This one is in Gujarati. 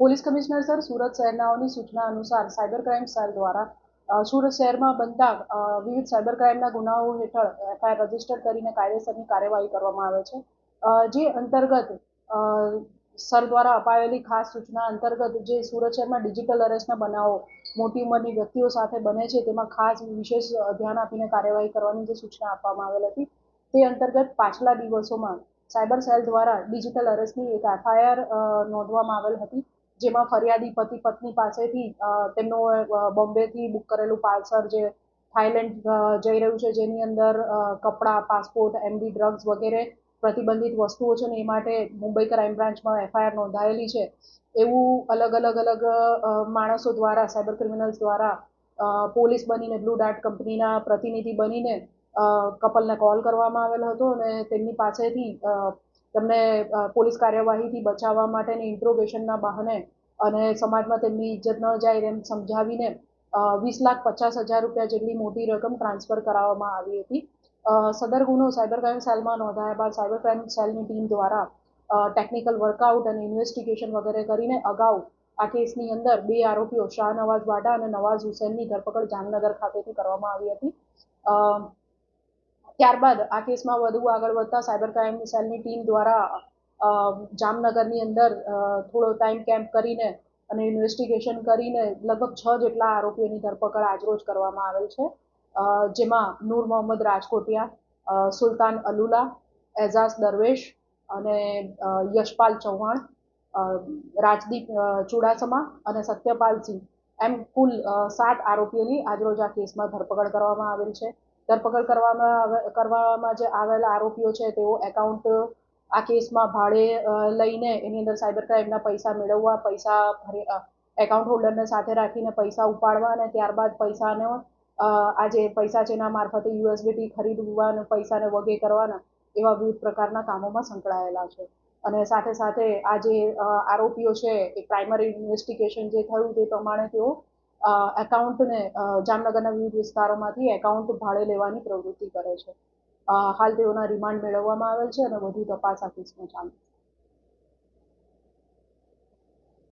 પોલીસ કમિશનર સર, સુરત શહેરનાઓની સૂચના અનુસાર સાયબર ક્રાઇમ સેલ દ્વારા સુરત શહેરમાં બનતા વિવિધ સાયબર ક્રાઇમના ગુનાઓ હેઠળ એફઆઈઆર રજિસ્ટર કરીને કાયદેસરની કાર્યવાહી કરવામાં આવે છે. જે અંતર્ગત સર દ્વારા અપાયેલી ખાસ સૂચના અંતર્ગત જે સુરત શહેરમાં ડિજિટલ અરેસ્ટના બનાવો મોટી ઉંમરની વ્યક્તિઓ સાથે બને છે, તેમાં ખાસ વિશેષ ધ્યાન આપીને કાર્યવાહી કરવાની જે સૂચના આપવામાં આવેલ હતી, તે અંતર્ગત પાછલા દિવસોમાં સાયબર સેલ દ્વારા ડિજિટલ અરેસ્ટની એક એફઆઈઆર નોંધવામાં આવેલ હતી. જેમાં ફરિયાદી પતિ પત્ની પાસેથી તેમનો બોમ્બેથી બુક કરેલું પાર્સલ જે થાઈલેન્ડ જઈ રહ્યું છે, જેની અંદર કપડાં, પાસપોર્ટ એમડી ડ્રગ્સ વગેરે પ્રતિબંધિત વસ્તુઓ છે ને એ માટે મુંબઈ ક્રાઇમ બ્રાન્ચમાં એફઆઈઆર નોંધાયેલી છે. એવું અલગ અલગ અલગ માણસો દ્વારા સાયબર ક્રિમિનલ્સ દ્વારા પોલીસ બનીને બ્લુ ડાર્ટ કંપનીના પ્રતિનિધિ બનીને કપલને કોલ કરવામાં આવેલ હતો અને તેમની પાસેથી તેમને પોલીસ કાર્યવાહીથી બચાવવા માટેની ઇન્ટ્રોગેશનના બહાને અને સમાજમાં તેમની ઇજ્જત ન જાય એમ સમજાવીને વીસ લાખ પચાસ હજાર રૂપિયા જેટલી મોટી રકમ ટ્રાન્સફર કરાવવામાં આવી હતી. સદર ગુનો સાયબર ક્રાઇમ સેલમાં નોંધાયા બાદ સાયબર ક્રાઇમ સેલની ટીમ દ્વારા ટેકનિકલ વર્કઆઉટ અને ઇન્વેસ્ટિગેશન વગેરે કરીને અગાઉ આ કેસની અંદર બે આરોપીઓ શાહનવાઝ વાડા અને નવાઝ હુસેનની ધરપકડ જામનગર ખાતેથી કરવામાં આવી હતી. ત્યારબાદ આ કેસમાં વધુ આગળ વધતા સાયબર ક્રાઇમની સેલની ટીમ દ્વારા જામનગરની અંદર થોડો ટાઈમ કેમ્પ કરીને અને ઇન્વેસ્ટિગેશન કરીને લગભગ છ જેટલા આરોપીઓની ધરપકડ આજરોજ કરવામાં આવેલ છે. જેમાં નૂર મોહમ્મદ રાજકોટિયા સુલતાન અલુલા, એઝાઝ દરવેશ અને યશપાલ ચૌહાણ રાજદીપ ચુડાસમા અને સત્યપાલસિંહ એમ કુલ સાત આરોપીઓની આજરોજ આ કેસમાં ધરપકડ કરવામાં આવેલ છે. ધરપકડ કરવામાં કરવામાં જે આવેલા આરોપીઓ છે, તેઓ એકાઉન્ટ આ કેસમાં ભાડે લઈને એની અંદર સાયબર ક્રાઇમના પૈસા મેળવવા, પૈસા એકાઉન્ટ હોલ્ડરને સાથે રાખીને પૈસા ઉપાડવા અને ત્યારબાદ પૈસાનો આ જે પૈસા છે એના મારફતે યુએસબીટી ખરીદવા અને પૈસાને વગે કરવાના એવા વિવિધ પ્રકારના કામોમાં સંકળાયેલા છે. અને સાથે સાથે આ જે આરોપીઓ છે, એ પ્રાઇમરી ઇન્વેસ્ટિગેશન જે થયું તે પ્રમાણે તેઓ એકાઉન્ટને જામનગરના વિવિધ વિસ્તારોમાંથી એકાઉન્ટ ભાડે લેવાની પ્રવૃત્તિ કરે છે. હાલ તેઓના રિમાન્ડ મેળવવામાં આવેલ છે અને વધુ તપાસ આ કેસમાં ચાલુ છે.